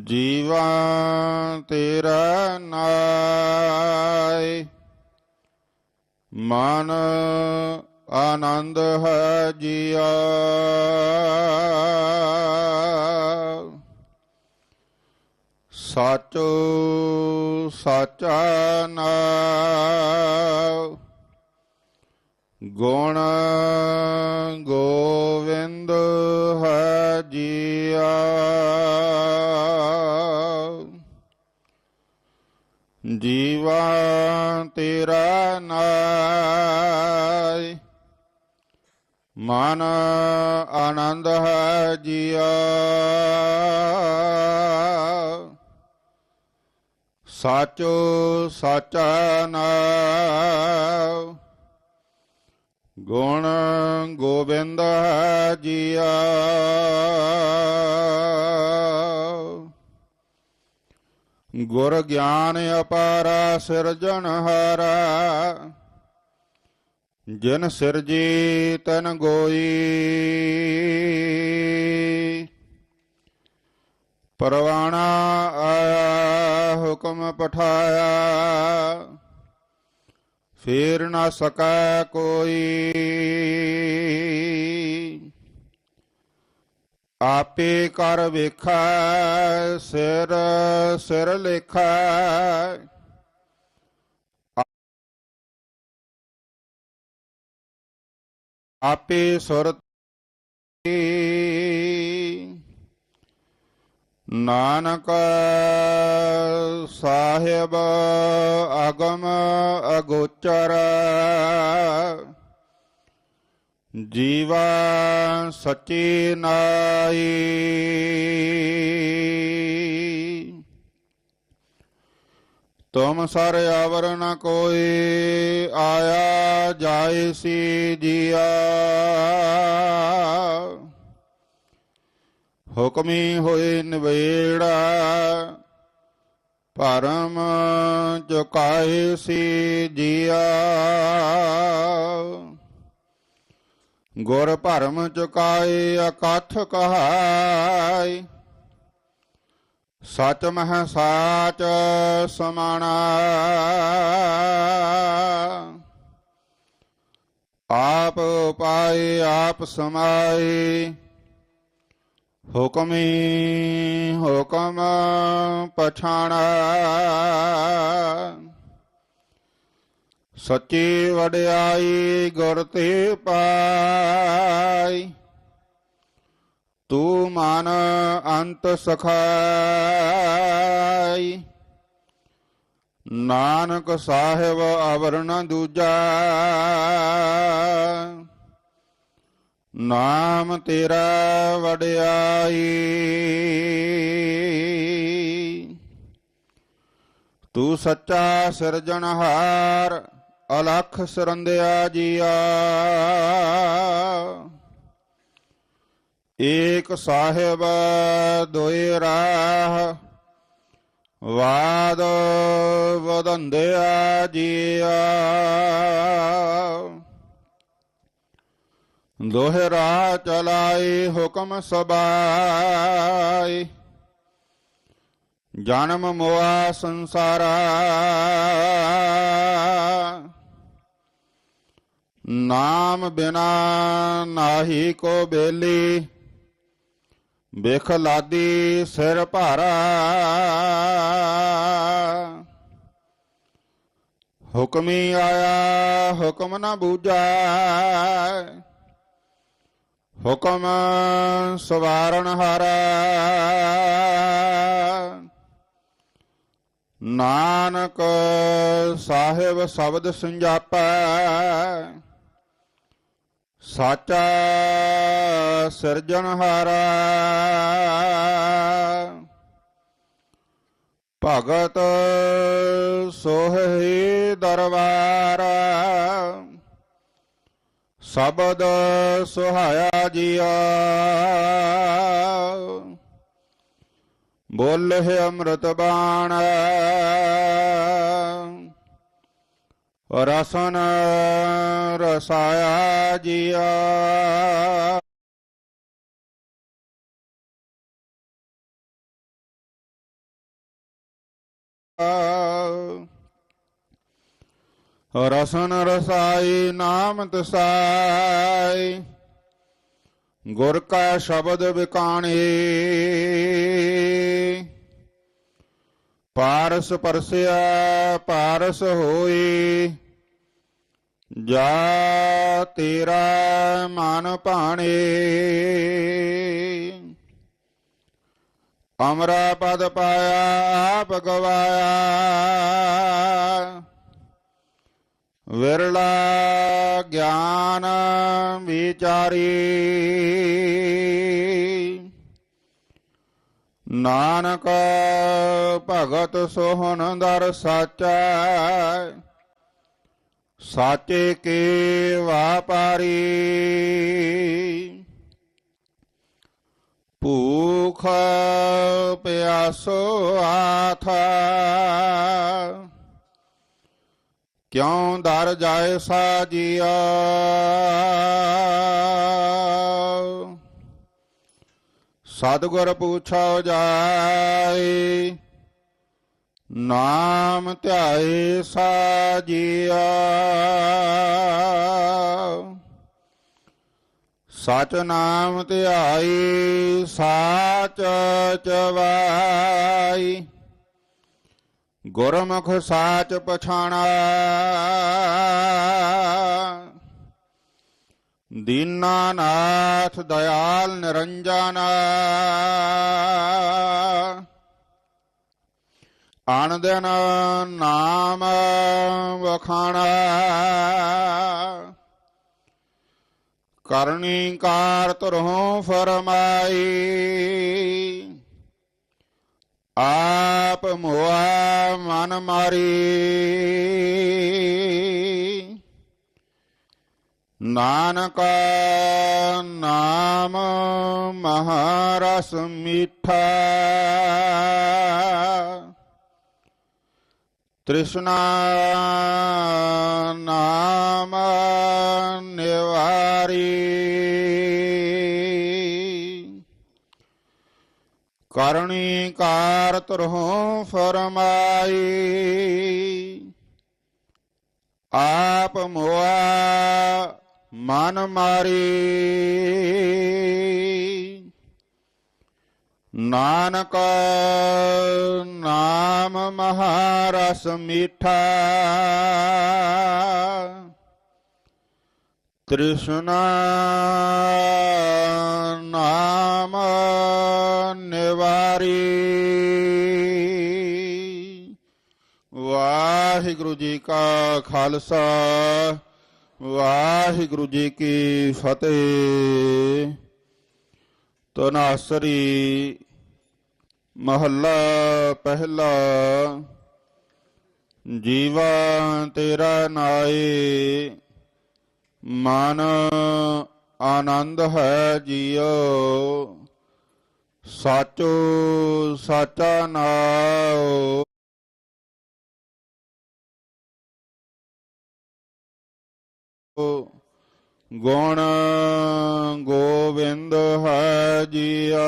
ਜੀਵਾ ਤੇਰਾ ਨਾਇ ਮਨ ਆਨੰਦ ਹੈ ਜੀਆ। ਸਾਚੋ ਸਾਚਾ ਨਾਮ ਗੁਣ ਜੀਵਾ ਤੇਰਾ ਨਾਇ ਮਨ ਆਨੰਦ ਹੈ ਜੀਆ। ਸਾਚੋ ਸਾਚਾ ਨਾਮ ਗੁਣ ਗੋਬਿੰਦ ਹੈ ਜੀਆ। ਗੁਰ ਗਿਆਨ ਅਪਾਰਾ ਸਿਰਜਣਹਾਰਾ ਜਿਨ ਸਿਰਜੀ ਤਨ ਗੋਈ। ਪਰਵਾਣਾ ਆਇਆ, ਹੁਕਮ ਪਠਾਇਆ। ਫੇਰ ਨਾ ਸਕੈ ਕੋਈ। ਆਪੇ ਕਰ ਵੇਖੈ ਸਿਰ ਸਿਰ ਲੇਖੈ। ਆਪੇ ਸੁਰਤੀ ਨਾਨਕ ਸਾਹਿਬ ਅਗਮ ਅਗੋਚਰ। ਜੀਵਾ ਸਚੀ ਨਾਈ। ਤੁਮ ਸਰ ਅਵਰ ਨ ਕੋਈ ਆਇਆ ਜਾਏ ਸੀ ਜੀਆ। ਹੁਕਮੀ ਹੋਏ ਨਿਵੇੜਾ ਪਰਮ ਚੁਕਾਏ ਸੀ ਜੀਆ। ਗੁਰ ਭਰਮ ਚੁਕਾਏ ਅਕਥ ਕਹਾਈ ਸਚ ਮਹ ਸਾਚ ਸਮਾਣਾ। ਆਪ ਉਪਾਏ, ਆਪ ਸਮਾਏ। ਹੁਕਮੀ ਹੁਕਮ ਪਛਾਣਾ। ਸੱਚੀ ਵਡਿਆਈ ਗੁਰ ਤੇ ਪਾਈ। ਤੂੰ ਮਨ ਅੰਤ ਸਖਾਈ। ਨਾਨਕ ਸਾਹਿਬ ਅਵਰਣ ਦੂਜਾ। ਨਾਮ ਤੇਰਾ ਵਡਿਆਈ। ਤੂੰ ਸੱਚਾ ਸਿਰਜਣਹਾਰ। ਅਲਖ ਸਰੰਦਿਆ ਜੀਆ। ਏਕ ਸਾਹਿਬ ਦੋਇ ਰਾਹ, ਵਾਦ ਵਦੰਦਿਆ ਜੀਆ। ਦੋਹਰਾ ਚਲਾਈ ਹੁਕਮ ਸਬਾਈ, ਜਨਮ ਮੋਆ ਸੰਸਾਰਾ। ਨਾਮ ਬਿਨਾ ਨਾਹੀ ਕੋ ਬੇਲੀ, ਬਿਖ ਲਾਦੀ ਸਿਰ ਭਾਰਾ। ਹੁਕਮੀ ਆਇਆ, ਹੁਕਮ ਨਾ ਬੂਝਾ, ਹੁਕਮ ਸਵਾਰਨ ਹਾਰਾ। ਨਾਨਕ ਸਾਹਿਬ ਸ਼ਬਦ ਸੰਜਾਪੈ ਸਾਚਾ ਸਿਰਜਣਹਾਰਾ ਭਗਤ ਸੋਹੀ ਦਰਬਾਰ। ਸ਼ਬਦ ਸੁਹਾਇਆ ਜੀਆ। ਬੋਲੇ ਅੰਮ੍ਰਿਤ ਬਾਣ। ਰਸਨ ਰਸਾਇਆ ਜੀਆ। ਰਸਨ ਰਸਾਈ ਨਾਮ ਤਸਾਈ। ਗੁਰ ਕਾ ਸ਼ਬਦ ਵਿਕਾਣੇ ਪਾਰਸ ਪਰਸਿਆ, ਪਾਰਸ ਹੋਈ। ਜਾ ਤੇਰਾ ਮਨ ਭਾਣੇ। ਅਮਰਾ ਪਦ ਪਾਇਆ, ਆਪ ਗਵਾਇਆ। ਵਿਰਲਾ ਗਿਆਨ ਵਿਚਾਰੀ। ਨਾਨਕ ਭਗਤ ਸੋਹਣ ਦਰ ਸਾਚਾ। ਸਾਚੇ ਕੇ ਵਾਪਾਰੀ ਭੂਖ ਪਿਆਸੋ ਆਥਾ। ਕਿਉਂ ਦਰ ਜਾਏ ਸਾਜੀਆ? ਸਤਿਗੁਰ ਪੁੱਛੋ ਜਾਏ ਨਾਮ ਧਿਆਏ ਸਾਜੀਆ। ਸਚ ਨਾਮ ਧਿਆਈ ਸਾਚ ਚਵਾਈ ਗੁਰਮੁਖ ਸਾਚ ਪਛਾਣਾ। ਦੀਨਾਨਾਥ ਦਇਆਲ ਨਿਰੰਜਨ। ਆਣ ਦਿਨ ਨਾਮ ਵਖਾਣਾ। ਕਰਨੀ ਕਾਰ ਤੁਰਹੁ ਫਰਮਾਈ। ਆਪ ਮੋਆ ਮਨ ਮਾਰੀ। ਨਾਨਕ ਨਾਮ ਮਹਾਰਸ ਮੀਠਾ। ਤ੍ਰਿਸ਼ਨਾ ਨਾਮ ਨਿਵਾਰੀ। ਕਰਣੀ ਕਾਰ ਤੁਰਹੁ ਫਰਮਾਈ। ਆਪ ਮੋਆ ਮਨ ਮਾਰੀ। ਨਾਨਕ ਨਾਮ ਮਹਾਰਸ ਮੀਠਾ। ਤ੍ਰਿਸ਼ਨਾ ਨਾਮ ਨਿਵਾਰੀ। ਵਾਹਿਗੁਰੂ ਜੀ ਕਾ ਖਾਲਸਾ। ਵਾਹਿਗੁਰੂ ਜੀ ਕੀ ਫਤਿਹ। ਤਨਾਸਰੀ ਮਹੱਲਾ ਪਹਿਲਾ। ਜੀਵਾ ਤੇਰਾ ਨਾਏ। ਮਨ ਆਨੰਦ ਹੈ ਜੀਓ। ਸਾਚੋ ਸਾਚਾ ਨਾਉ। ਗੁਣ ਗੋਬਿੰਦ ਹੈ ਜੀਆ।